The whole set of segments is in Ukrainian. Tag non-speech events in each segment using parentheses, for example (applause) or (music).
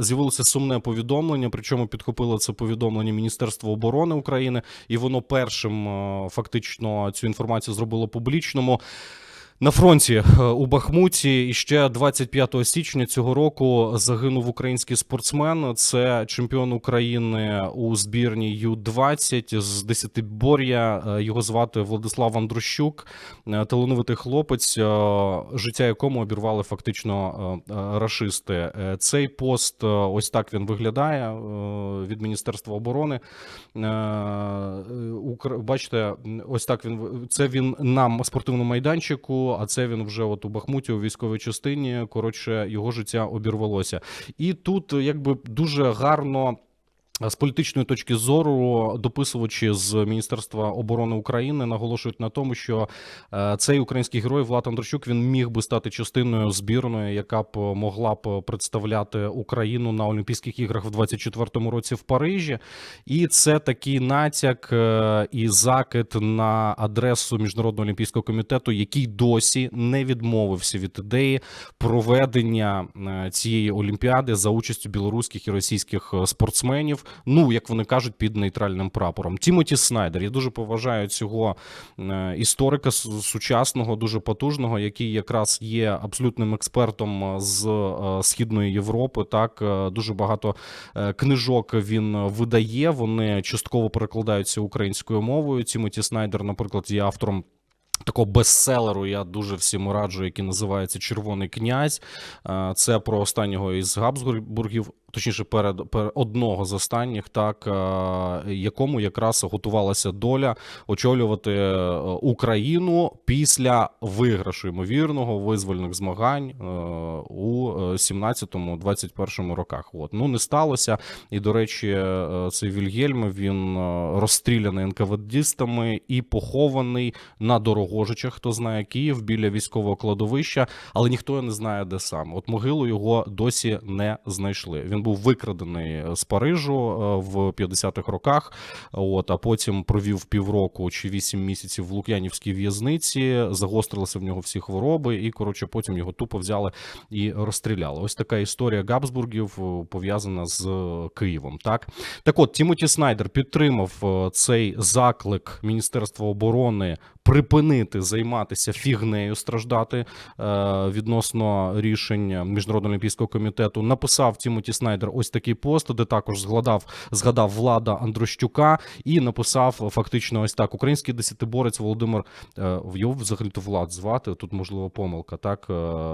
З'явилося сумне повідомлення, причому підхопило це повідомлення Міністерства оборони України, і воно першим е, фактично цю інформацію зробило публічному. На фронті е, у Бахмуті і ще 25 січня цього року загинув український спортсмен. Це чемпіон України у збірні Ю-20 з десятибор'я. Е, Його звати Владислав Андрущук, е, талановитий хлопець, життя якому обірвали фактично рашисти. Цей пост ось так він виглядає від Міністерства оборони. Бачите, ось так він це він нам спортивному майданчику. А це він вже от у Бахмуті у військовій частині. Коротше, його життя обірвалося. І тут якби дуже гарно. З політичної точки зору дописувачі з Міністерства оборони України наголошують на тому, що е, цей український герой Влад Андрощук він міг би стати частиною збірної, яка б могла б представляти Україну на Олімпійських іграх в 24-му році в Парижі. І це такий натяк е, і закид на адресу міжнародного олімпійського комітету, який досі не відмовився від ідеї проведення е, цієї олімпіади за участю білоруських і російських спортсменів. Ну як вони кажуть, під нейтральним прапором. Тімоті Снайдер. Я дуже поважаю цього е, історика сучасного, дуже потужного, який якраз є абсолютним експертом е, з е, східної Європи. Так дуже багато книжок він видає. Вони частково перекладаються українською мовою. Тімоті Снайдер, наприклад, є автором. Такого бестселеру я дуже всім раджу, який називається Червоний князь. Це про останнього із Габсбургів, точніше, перед, перед одного з останніх, так е, якому якраз готувалася доля очолювати е, Україну після виграшу ймовірного визвольних змагань е, у 17-21 роках. От ну не сталося. І до речі, цей Вільгельм він розстріляний НКВДістами і похований на Дорогожичах, хто знає Київ біля військового кладовища, але ніхто не знає, де саме. От могилу його досі не знайшли. Він був викрадений з Парижу е, в 50-х роках. От а потім провів півроку чи вісім місяців в Лук'янівській в'язниці. Загострилися в нього всі хвороби, і коротше, потім його тупо взяли і розстріляли. Ось така історія Габсбургів е, пов'язана з е, Києвом. Так так, от Тімоті Снайдер підтримав цей заклик Міністерства оборони припинити займатися фігнею, страждати е, відносно рішень міжнародного олімпійського комітету. Написав Тімоті Снайдер ось такий пост, де також згадав згадав влада Андрощука і написав фактично ось так: український десятиборець Володимир е, його взагалі то влад звати. Тут можливо помилка. Так е,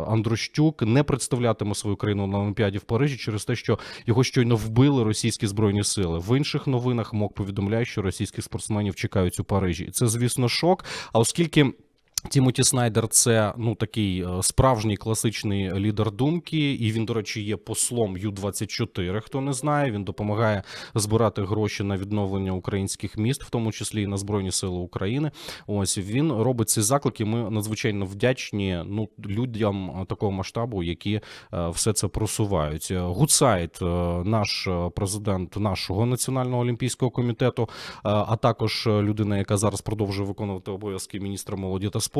Андрощук не представлятиме свою країну на Олімпіаді в Парижі через те, що його щойно вбили російські збройні сили. В інших новинах МОК повідомляє, що російських спортсменів чекають у Парижі. І це, звісно, шок. А оскільки. Тімоті Снайдер це ну такий е, справжній класичний лідер думки, і він, до речі, є послом Ю-24, Хто не знає, він допомагає збирати гроші на відновлення українських міст, в тому числі і на збройні сили України. Ось він робить ці заклики. Ми надзвичайно вдячні ну людям е, такого масштабу, які е, все це просувають. Гуцайт, наш президент нашого національного олімпійського комітету, а також людина, яка зараз продовжує виконувати обов'язки міністра молоді та спорту,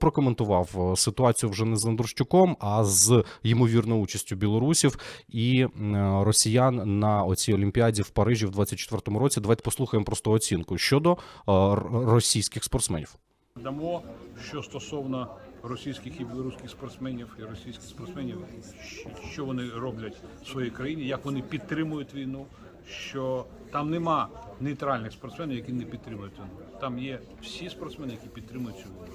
прокоментував е, ситуацію вже не з Андрущуком, а з ймовірною участю білорусів і росіян на оцій олімпіаді в Парижі в 24-му році. Давайте послухаємо просто оцінку щодо е, російських спортсменів. Дамо, що стосовно російських і білоруських спортсменів і російських спортсменів, що вони роблять в своїй країні, як вони підтримують війну, що там нема нейтральних спортсменів, які не підтримують війну. Там є всі спортсмени, які підтримують цю війну.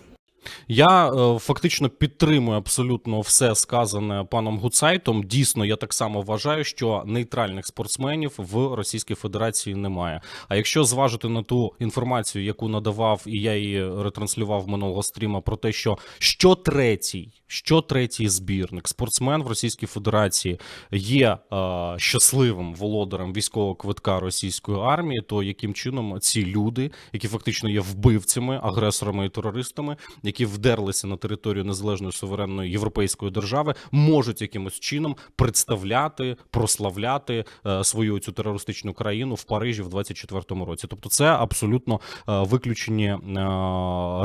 Я е, фактично підтримую абсолютно все сказане паном Гуцайтом. Дійсно, я так само вважаю, що нейтральних спортсменів в Російській Федерації немає. А якщо зважити на ту інформацію, яку надавав і я її ретранслював минулого стріма, про те, що що третій, що третій збірник, спортсмен в Російській Федерації є е, щасливим володарем військового квитка російської армії, то яким чином ці люди, які фактично є вбивцями, агресорами і терористами, які в вдерлися на територію незалежної суверенної європейської держави, можуть якимось чином представляти, прославляти е, свою цю терористичну країну в Парижі в 24-му році. Тобто, це абсолютно е, виключені е,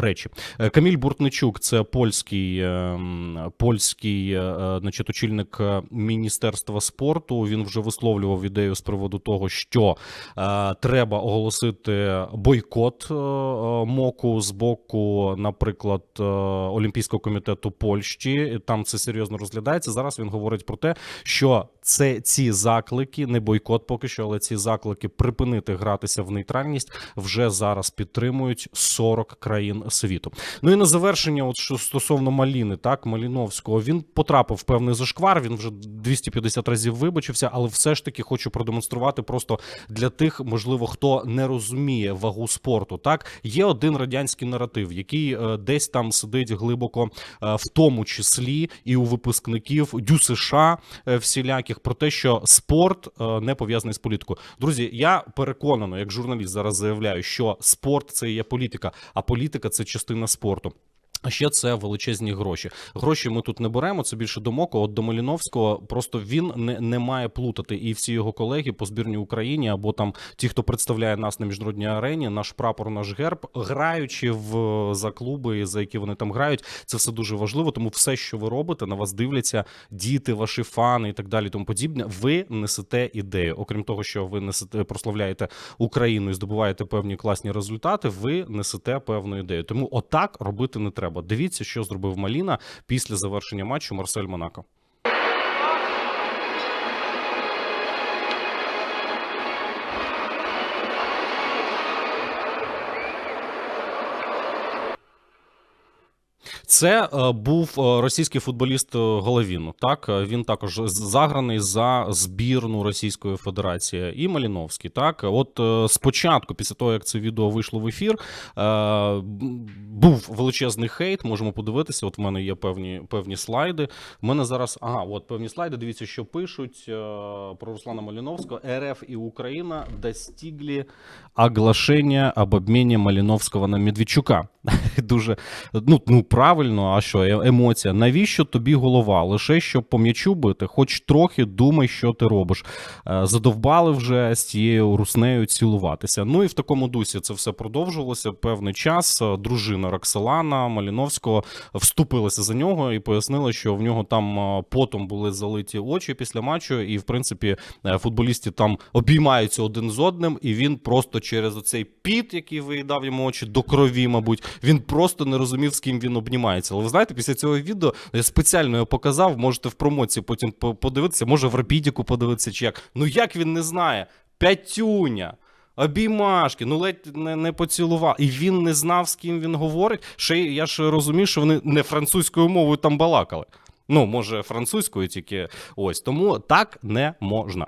речі. Каміль Буртничук, це польський, польський значить, очільник міністерства спорту. Він вже висловлював ідею з приводу того, що треба оголосити бойкот моку з боку, наприклад, Олімпійського комітету Польщі. Там це серйозно розглядається. Зараз він говорить про те, що це ці заклики, не бойкот поки що, але ці заклики припинити гратися в нейтральність вже зараз підтримують 40 країн світу. Ну і на завершення, от що стосовно Маліни, так Маліновського, він потрапив в певний зашквар. Він вже 250 разів вибачився, але все ж таки хочу продемонструвати просто для тих, можливо, хто не розуміє вагу спорту. Так є один радянський наратив, який е, десь там сидить глибоко, е, в тому числі і у випускників дю США е, про те, що спорт е, не пов'язаний з політикою. Друзі, я переконано, як журналіст зараз заявляю, що спорт це є політика, а політика це частина спорту. А ще це величезні гроші. Гроші ми тут не беремо. Це більше до Моко. От до Маліновського просто він не, не має плутати. І всі його колеги по збірній Україні або там ті, хто представляє нас на міжнародній арені, наш прапор, наш герб, граючи в за клуби, за які вони там грають, це все дуже важливо. Тому все, що ви робите, на вас дивляться діти, ваші фани і так далі. Тому подібне. Ви несете ідею. Окрім того, що ви несете прославляєте Україну і здобуваєте певні класні результати. Ви несете певну ідею. Тому отак робити не треба. Дивіться, що зробив Маліна після завершення матчу Марсель Монако. Це е, був е, російський футболіст е, Головін. Так він також заграний за збірну Російської Федерації і Маліновський. Так, от спочатку, після того як це відео вийшло в ефір, був величезний хейт. Можемо подивитися. От в мене є певні певні слайди. У мене зараз ага, от певні слайди. Дивіться, що пишуть про Руслана Маліновського. РФ і Україна достигли оглашення об обміні Маліновського на Медведчука. (laughs) Дуже ну, ну правильно, а що е- емоція? Навіщо тобі голова? Лише щоб по м'ячу бити, хоч трохи думай, що ти робиш. Е, Задовбали вже з цією руснею цілуватися. Ну і в такому дусі це все продовжувалося певний час. Е, Дружина Роксолана Маліновського вступилася за нього і пояснила, що в нього там потом були залиті очі після матчу, і в принципі футболісти там обіймаються один з одним, і він просто через оцей піт, який виїдав йому очі до крові, мабуть, він просто не розумів, з ким він обнімається. Але ви знаєте, після цього відео я спеціально його показав. Можете в промоції потім подивитися, може в рапідіку подивитися, чи як. Ну як він не знає? П'ятюня. Обіймашки, ну ледь не, не поцілував. І він не знав, з ким він говорить. Ще я ж розумію, що вони не французькою мовою там балакали. Ну, може, французькою тільки ось. Тому так не можна.